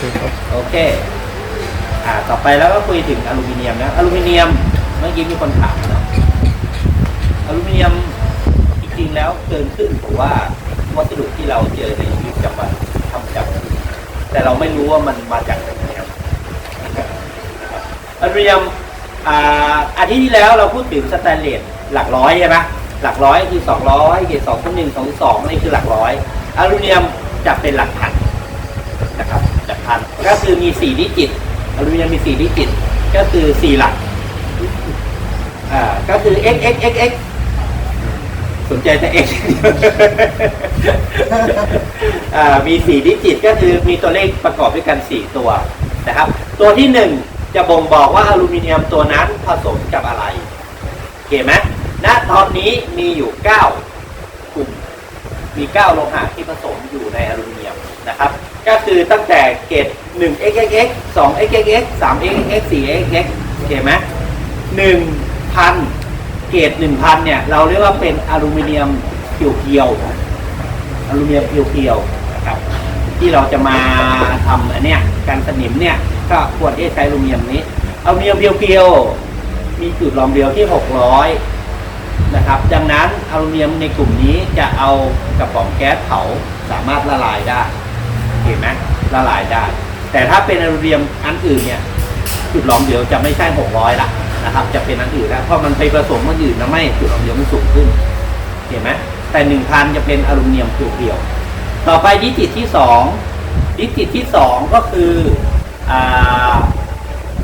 เคครับโอเค อ่า ต่อไปแล้วก็คุยถึงอลูมิเนียมนะ อลูมิเนียม เมื่อกี้มีคนถามเนาะ อลูมิเนียมจริงๆแล้วเกินขึ้นผมว่าวัสดุที่เราเจอในชีวิตประจำวันทำจากแต่เราไม่รู้ว่ามันมาจากไหนนะครับอลูมิเนียมอ่าอาทิตย์ที่แล้วเราพูดถึงสแตนเลสหลักร้อยใช่ไหมหลักร้อยคือสองร้อยเกรดสองหนึ่งสองสองนี่คือหลักร้อยอลูมิเนียมจะเป็นหลักพันนะครับจาก พันก็คือมีสี่ดิจิตอลูมิเนียมมีสี่ดิจิต ก็คือสี่หลักอ่าก็คือ x x x x สนใจแต่ x อ่ามีสี่ดิจิตก็คือมีตัวเลขประกอบด้วยกันสี่ตัวนะครับ ตัวที่หนึ่งจะบ่งบอกว่าอลูมิเนียมตัวนั้นผสมกับอะไรโอเคไหมณตอนนี้มีอยู่เก้ากลุ่มมีเก้าโลหะที่ผสมอยู่ในอลูมิเนียมนะครับ ก็คือตั้งแต่เกรด1 xxx 2 xxx 3 xxx 4 xxx โอเคไหม1,000เกรด1,000เนี่ย เราเรียกว่าเป็นอลูมิเนียมเพียวๆอลูมิเนียมเพียวๆนะครับที่เราจะมาทำอันเนี้ยการสนิมเนี่ย ก็ควรที่จะใช้อลูมิเนียมนี้อลูมิเนียมเพียวๆมีจุดรองเดียวที่ 600 นะครับ ดังนั้นอลูมิเนียมในกลุ่มนี้จะเอากระป๋องแก๊สเผาสามารถละลายได้ ห็นไหมละลายได้ แต่ถ้าเป็นอลูมิเนียมอันอื่นเนี่ยจุดหลอมเดียวจะไม่ใช่600ละนะครับ จะเป็นอันอื่นแล้วเพราะมันไปผสมอันอื่นแล้วไม่จุดหลอมเดียวมันสูงขึ้น เห็นไหมแต่1,000จะเป็นอลูมิเนียมเพียวๆต่อไปดิจิตที่2ดิจิตที่ 2 ก็คืออ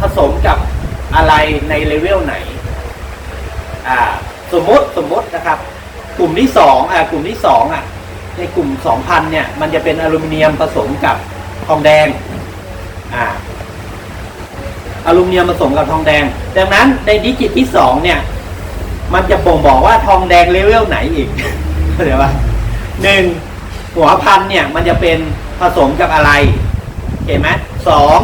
ผสมกับอะไรในเลเวลไหนสมมติสมมตินะครับ กลุ่มที่สองอ่ากลุ่มที่สองอะ ในกลุ่มสองพันเนี่ย มันจะเป็นอลูมิเนียมผสมกับทองแดง อ่า อลูมิเนียมผสมกับทองแดง ดังนั้นในดิจิตที่สองเนี่ย มันจะบ่งบอกว่าทองแดงเลเวลไหนอีกเข้าใจปะหนึ่งหัวพันเนี่ย มันจะเป็นผสมกับอะไร เห็นไหมสอง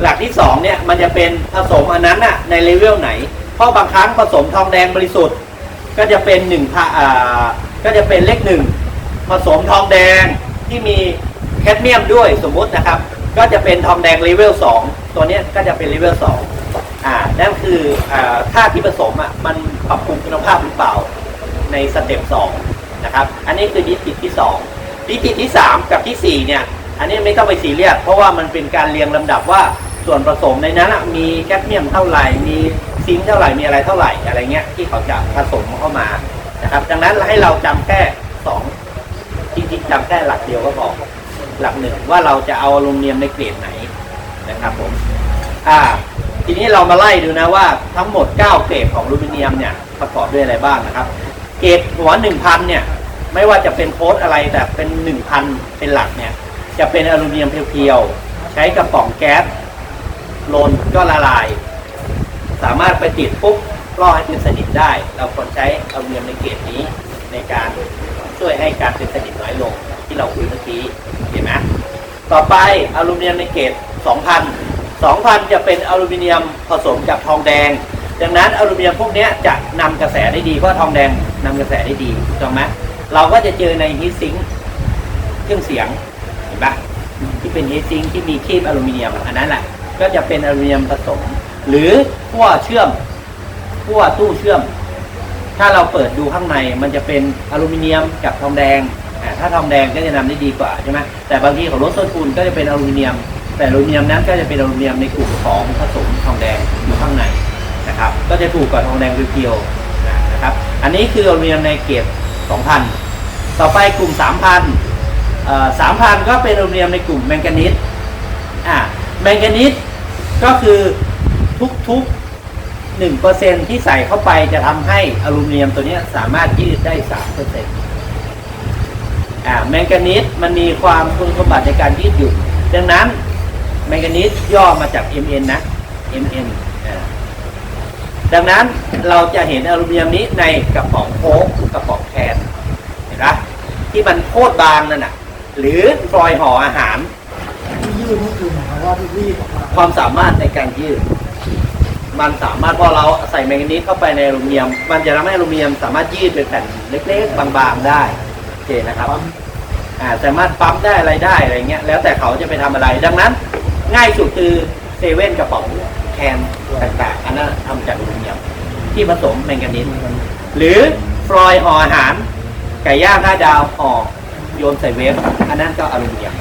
หลักที่สองเนี่ยมันจะเป็นผสมอันนั้นอะในเลเวลไหน เพราะบางครั้งผสมทองแดงบริสุทธิ์ ก็จะเป็นหนึ่งพะอ่าก็จะเป็นเลขหนึ่ง ผสมทองแดงที่มีแคดเมียมด้วยสมมุตินะครับ ก็จะเป็นทองแดงเลเวลสองตัวนี้ก็จะเป็นเลเวลสองอ่านั่นคืออ่าค่าที่ผสมอะมันปรับปรุงคุณภาพหรือเปล่าในสเต็ปสองนะครับอันนี้คือดิจิตที่สองดิจิตที่สามกับที่สี่เนี่ย อันนี้ไม่ต้องไปซีเรียสเพราะว่ามันเป็นการเรียงลำดับว่าส่วนผสมในนั้นมีแคดเมียมเท่าไหร่ มีซิงค์เท่าไหร่ มีอะไรเท่าไหร่ อะไรเงี้ยที่เขาจะผสมเข้ามานะครับ ดังนั้นให้เราจำแค่สอง จริงๆจำแค่หลักเดียวก็พอหลักหนึ่งว่าเราจะเอาอลูมิเนียมในเกรดไหนนะครับผมอ่าทีนี้เรามาไล่ดูนะว่าทั้งหมด 9 เกรดของอลูมิเนียมเนี่ยประกอบด้วยอะไรบ้างนะครับ เกรดหัว 1,000 เนี่ย ไม่ว่าจะเป็นโค้ดอะไรแต่เป็น 1,000 เป็นหลักเนี่ย จะเป็นอลูมิเนียมเพียวๆ ใช้กระป๋องแก๊สโลนก็ละลาย สามารถไปติดปุ๊บล่อให้เป็นสนิมได้ เราควรใช้อลูมิเนียมในเกรดนี้ในการ ช่วยให้การเป็นสนิมน้อยลงที่เราคุยเมื่อกี้เห็นไหมต่อไปอลูมิเนียมในเกรด2,000 2,000 จะเป็นอลูมิเนียมผสมกับทองแดง ดังนั้นอลูมิเนียมพวกนี้จะนำกระแสได้ดีเพราะทองแดงนำกระแสได้ดีถูกต้องไหมเราก็จะเจอในฮีทซิงเครื่องเสียงเห็นปะที่เป็นฮีทซิงที่มีครีบอลูมิเนียมอันนั้นแหละก็จะเป็นอลูมิเนียมผสม หรือขั้วเชื่อมขั้วตู้เชื่อม ถ้าเราเปิดดูข้างในมันจะเป็นอลูมิเนียมกับทองแดงอ่าถ้าทองแดงก็จะนำได้ดีกว่าใช่ไหมแต่บางทีของรถโซนปูนก็จะเป็นอลูมิเนียม แต่อลูมิเนียมนั้นก็จะเป็นอลูมิเนียมในกลุ่มของผสมทองแดงอยู่ข้างในนะครับก็จะถูกกว่าทองแดงเพียวๆนะนะครับอันนี้คืออลูมิเนียมในเกรด2,000 ต่อไปกลุ่ม 3,000เอ่อ3,000 ก็เป็นอลูมิเนียมในกลุ่มแมงกานีสอ่าแมงกานีสก็คือทุกๆ หนึ่งเปอร์เซ็นที่ใส่เข้าไปจะทำให้อลูมิเนียมตัวเนี้ยสามารถยืดได้สามเปอร์เซ็นอ่าแมงกานีสมันมีความคุณสมบัติในการยืดหยุ่นดังนั้นแมงกานีสย่อมาจาก Mn นะ Mn อ่าดังนั้นเราจะเห็นอลูมิเนียมนี้ในกระป๋องโค้กกระป๋องแคนเห็นไหมที่มันโคตรบางนั่นน่ะ หรือฟอยล์ห่ออาหารที่ยืดนี่คือหมายความว่าที่รีดออกมาความสามารถในการยืด มันสามารถพอเราใส่แมงกานีสเข้าไปในอลูมิเนียม มันจะทำให้อลูมิเนียมสามารถยืดเป็นแผ่นเล็กๆ บางๆได้โอเคนะครับความอ่าสามารถปั๊มได้อะไรได้อะไรเงี้ยแล้วแต่เขาจะไปทำอะไรดังนั้น ง่ายสุดคือเซเว่นกระป๋องแคนต่างๆอันนั้นทำจากอลูมิเนียม ที่ผสมแมงกานีสหรือฟลอยห่ออาหารไก่ย่างห้าดาวห่อโยนใส่เวฟอันนั้นก็อลูมิเนียม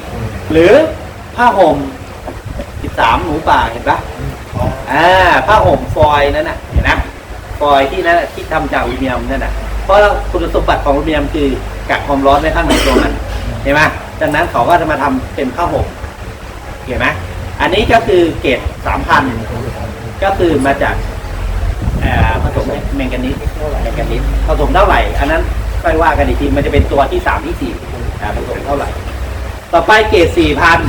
หรือผ้าห่ม13หมูป่าเห็นปะ อ่าผ้าห่มฟอยล์นั่นน่ะเห็นนะฟอยล์ที่นั่นน่ะที่ทำจากอลูมิเนียมนั่นน่ะเพราะคุณสมบัติของอลูมิเนียมคือกักความร้อนไว้ข้างในตัวมันเห็นไหมดังนั้นเขาก็จะมาทำเป็นผ้าห่มเห็นไหมอันนี้ก็คือเกรด3,000ก็คือมาจากเอ่อผสมแมงกานีสแมงกานีสผสมเท่าไหร่ อันนั้นค่อยว่ากันอีกทีมันจะเป็นตัวที่สามที่สี่อ่าผสมเท่าไหร่ ต่อไปเกรดสี่พัน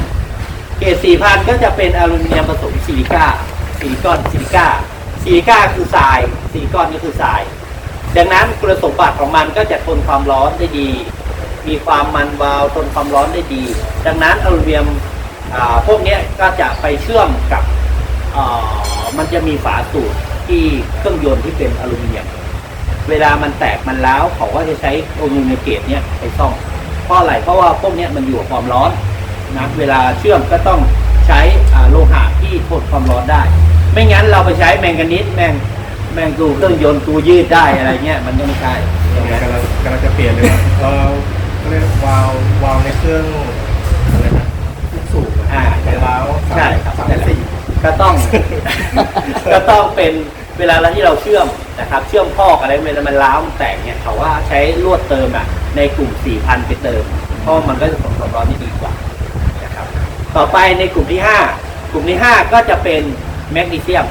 เกรดสี่พันก็จะเป็นอลูมิเนียมผสมซิลิก้า ซิลิคอนซิลิก้าซิลิก้าคือทรายซิลิคอนก็คือทราย ดังนั้นคุณสมบัติของมันก็จะทนความร้อนได้ดี มีความมันวาวทนความร้อนได้ดี ดังนั้นอลูมิเนียมพวกนี้ก็จะไปเชื่อมกับมันจะมีฝาสูบที่เครื่องยนต์ที่เป็นอลูมิเนียม เวลามันแตกมันร้วเขาก็จะใช้อลูมิเนียมเกรดเนี้ยไปซ่อมเพราะอะไรเพราะว่าพวกนี้มันอยู่กับความร้อนนะเวลาเชื่อมก็ต้องใช้โลหะที่ทนความร้อนได้ ไม่งั้นเราไปใช้แมงกานีสแมงแมงตูเครื่องยนต์ตูยืดได้อะไรเงี้ยมันก็ไม่ใช่กำลังกำลังกำลังจะเปลี่ยนเลยว่าเออเขาเรียกวาล์ววาล์วในเครื่องอะไรนะลูกสูบอ่าแต่วาล์วสามใช่ครับสามสี่ก็ต้อง ก็ต้องเป็นเวลาที่เราเชื่อมนะครับ เชื่อมพอกอะไรเวลามันร้าวมันแตกเนี่ยเขาว่าใช้ลวดเติมอะในกลุ่ม 4,000 ไปเติม เพราะมันก็จะส่งความร้อนที่ดีกว่านะครับต่อไปในกลุ่มที่ 5 กลุ่มที่ 5 ก็จะเป็น แมกนีเซียม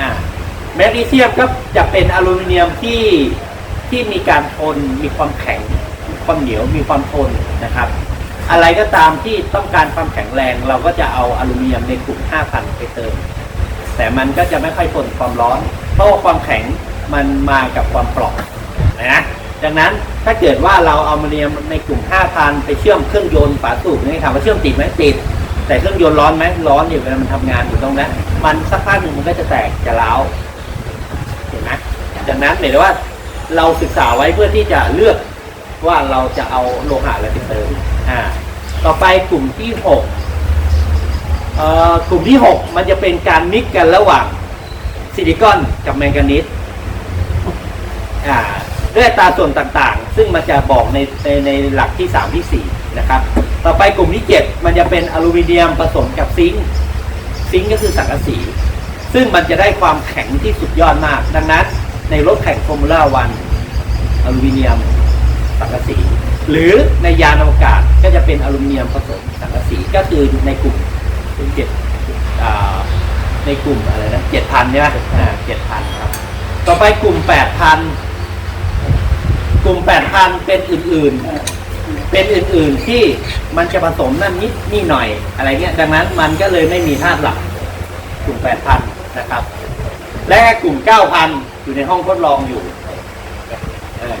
อ่าแมกนีเซียมก็จะเป็นอลูมิเนียมที่ที่มีการทนมีความแข็งมีความเหนียวมีความทนนะครับ อะไรก็ตามที่ต้องการความแข็งแรง เราก็จะเอาอลูมิเนียมในกลุ่ม 5,000 ไปเติม แต่มันก็จะไม่ค่อยทนความร้อน เพราะว่าความแข็งมันมากับความเปราะนะดังนั้นถ้าเกิดว่าเราเอาอลูมิเนียมในกลุ่ม 5,000 ไปเชื่อมเครื่องยนต์ฝาสูบนี่ถามว่าเชื่อมติดไหมติด แต่เครื่องยนต์ร้อนไหมร้อนอยู่เวลามันทำงานอยู่ตรงนั้น มันสักพักหนึ่งมันก็จะแตกจะร้าวเห็นไหมดังนั้นหมายถึงว่าเราศึกษาไว้เพื่อที่จะเลือกว่าเราจะเอาโลหะอะไรไปเติมอ่าต่อไปกลุ่มที่หกเอ่อกลุ่มที่หกมันจะเป็นการมิกกันระหว่างซิลิคอนกับแมงกานีสอ่าด้วยตาส่วนต่างๆ ซึ่งมันจะบอกในในในหลักที่สามที่สี่นะครับ ต่อไปกลุ่มที่เจ็ดมันจะเป็นอลูมิเนียมผสมกับซิงค์ ซิงค์ก็คือสังกะสี ซึ่งมันจะได้ความแข็งที่สุดยอดมาก ดังนั้น ในรถแข่งฟอร์มูล่าวันอลูมิเนียมสังกะสี หรือในยานอวกาศก็จะเป็นอลูมิเนียมผสมสังกะสีก็คือในกลุ่มเจ็ดในกลุ่มอะไรนะเจ็ดพันใช่ไหมอ่าเจ็ดพันครับ ต่อไปกลุ่มแปดพันกลุ่มแปดพันเป็นอื่นๆ เป็นอื่นๆที่มันจะผสมนั่นนิดนี่หน่อยอะไรเงี้ยดังนั้นมันก็เลยไม่มีธาตุหลักกลุ่มแปดพันนะครับ และกลุ่มเก้าพันอยู่ในห้องทดลองอยู่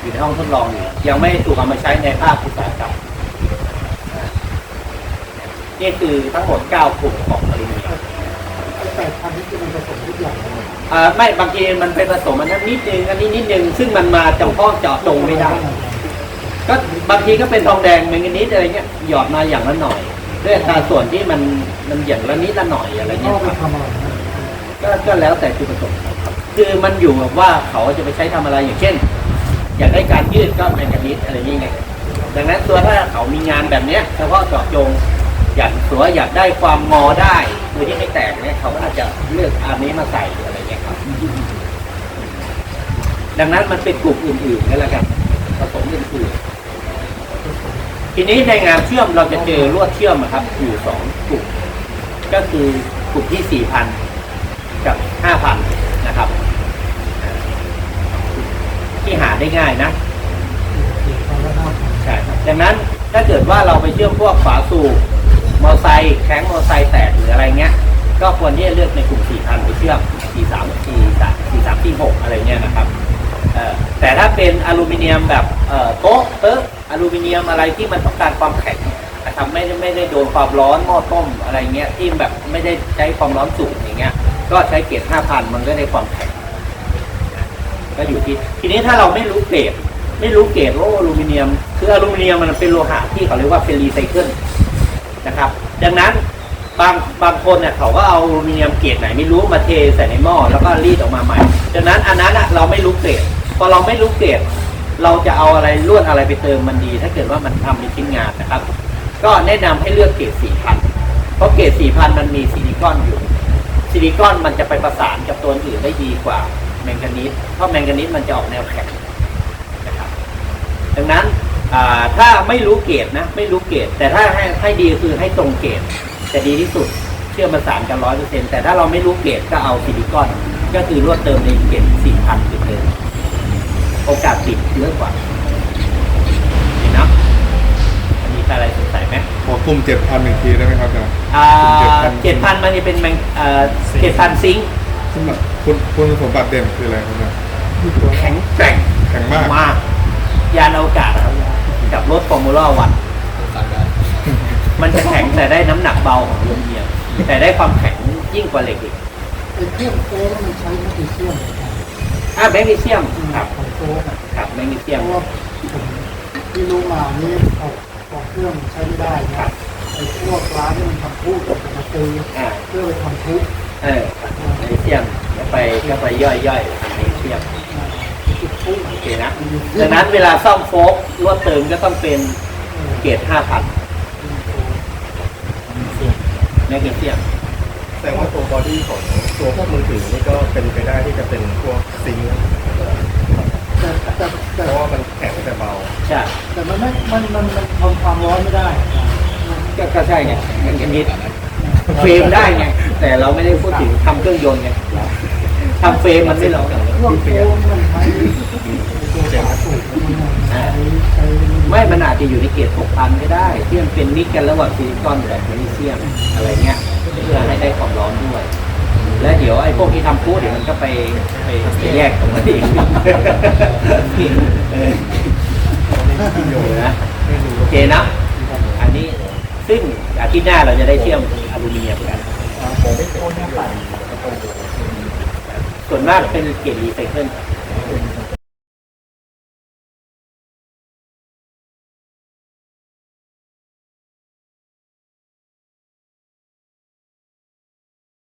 อยู่ในห้องทดลองอยู่ยังไม่ถูกเอามาใช้ในภาคอุตสาหกรรมนี่คือทั้งหมด9กลุ่มของอลูมิเนียมแปดพันนี่คือมันผสมทุกอย่างไม่บางทีมันไปผสมอันนิดนึงอันนี้นิดนึงซึ่งมันมาเจาะข้อเจาะจงไม่ได้ ก็บางทีก็เป็นทองแดงแมงกานีสอะไรเงี้ยหยอดมาอย่างละหน่อยด้วยอัตราส่วนที่มันมันอย่างละนิดละหน่อยอะไรก็เงี้ยไปครับทำอะไรนะก็ก็แล้วแต่จุดประสงค์ครับ คือมันอยู่กับว่าเขาจะไปใช้ทำอะไรอย่างเช่น อยากได้การยืดก็แมงกานีสอะไรอย่างเงี้ยดังนั้นตัวถ้าเขามีงานแบบเนี้ยเฉพาะเจาะจงอยากตัวอยากได้ความงอได้โดยที่ไม่แตกเนี่ยเขาก็อาจจะเลือกอันนี้มาใส่อะไรเงี้ยครับ ดังนั้นมันเป็นกลุ่มอื่นๆนั่นแหละครับผสมอื่นๆ ทีนี้ในงานเชื่อมเราจะเจอลวดเชื่อมอะครับ อยู่สองกลุ่มก็คือกลุ่มที่สี่พันกับห้าพันนะครับ ที่หาได้ง่ายนะใช่ครับดังนั้นถ้าเกิดว่าเราไปเชื่อมพวกฝาสูบมอไซค์แข้งมอไซค์แตกหรืออะไรเงี้ย ก็ควรที่จะเลือกในกลุ่ม4,000ไปเชื่อม43 43 43 46อะไรเงี้ยนะครับ แต่ถ้าเป็นอลูมิเนียมแบบโต๊ะเต๊ะอลูมิเนียมอะไรที่มันต้องการความแข็งนะครับไม่ได้ไม่ได้โดนความร้อนหม้อต้มอะไรเงี้ยที่แบบไม่ได้ใช้ความร้อนสูงอย่างเงี้ย ก็ใช้เกรด5,000มันก็ได้ความแข็งก็อยู่ที่ทีนี้ถ้าเราไม่รู้เกรดไม่รู้เกรดว่าอลูมิเนียม คืออลูมิเนียมมันเป็นโลหะที่เขาเรียกว่าเป็นรีไซเคิลนะครับ ดังนั้นบางบางคนเนี่ยเขาก็เอาอลูมิเนียมเกรดไหนไม่รู้มาเทใส่ในหม้อแล้วก็รีดออกมาใหม่ ดังนั้นอันนั้นเราไม่รู้เกรดพอเราไม่รู้เกรดเราจะเอาอะไรลวดอะไรไปเติมมันดี ถ้าเกิดว่ามันทำเป็นชิ้นงานนะครับ ก็แนะนำให้เลือกเกรด4,000เพราะเกรด4,000มันมีซิลิคอนอยู่ซิลิคอนมันจะไปประสานกับตัวอื่นได้ดีกว่าแมงกานีสเพราะแมงกานีสมันจะออกแนวแข็งนะครับดังนั้นถ้าไม่รู้เกรดนะไม่รู้เกรดแต่ถ้าให้ให้ดีคือให้ตรงเกรดจะดีที่สุดเชื่อมประสานกันร้อยเปอร์เซ็นต์แต่ถ้าเราไม่รู้เกรดก็เอาซิลิคอน ก็คือรวดเติมในเกรด4,000ไปเติมโอกาสติดเยอะกว่าเห็นเนาะมีอะไรสงสัยไหมขอกลุ่มเจ็ดพันอีกทีได้ไหมครับอาจารย์อ่า7,000เจ็ดพันมันจะเป็นแมงเอ่อเจ็ดพันซิงค์ซึ่งคุณคุณสมบัติเด่นคืออะไรครับเนี่ยแข็งแกร่งแข็งมากมาก ยานอวกาศนะครับกับรถฟอร์มูล่าวันมันจะแข็งแต่ได้น้ำหนักเบาของอลูมิเนียมแต่ได้ความแข็งยิ่งกว่าเหล็กอีก ไอ้เครื่องโค้งมันใช้แมกนีเซียมเหมือนกันอ่าแมกนีเซียมครับของโค้งอะครับแมกนีเซีเพยมราะว่าผมที่รู้มานี่ออกออกเครื่องใช้ไม่ได้นะไอ้พวกร้านที่มันทำพูดผมมาซื้ออ่าเพื่อไปทำทุกเออแมกนีเซียมก็ไปก็ไปย่อยย่อยๆแมกนีเซียมจุดทุกโอเคนะดังนั้นเวลาซ่อมโฟกลวดเติมก็ต้องเป็นเกรดห้าพันแมกนีเซียม แต่ว่าตัวบอดี้ของตัวพวกมือถือนี่ก็เป็นไปได้ที่จะเป็นพวกซิงค์แต่แต่เพแต่ราะว่ามันแข็งแต่เบา ใช่แต่มันไม่มันมันมันทนความร้อนไม่ได้ก็ก็ใช่ไงอย่างนี้เฟรมได้ไงแต่เราไม่ได้พูดถึงทำเครื่องยนต์ไงทำเฟรมมันไม่หรอกเครื่องโค้งมันใช้ตัวฝาสูบมันใช้ใช้ไม่มันอาจจะอยู่ในเกรด6,000ก็ได้ที่มันเป็นมิกกันระหว่างซิลิคอนกับแมกนีเซียมอะไรเงี้ย เพื่อให้ได้ความร้อนด้วย แล้วเดี๋ยวไอ้พวกที่ทำพูดเดี๋ยวมันก็ไปไปไปแยกตรงนั้นเองเออนะโอเคนะ อันนี้ซึ่งอาทิตย์หน้าเราจะได้เชื่อมอลูมิเนียมกันส่วนมากเป็นเกรดรีไซเคิล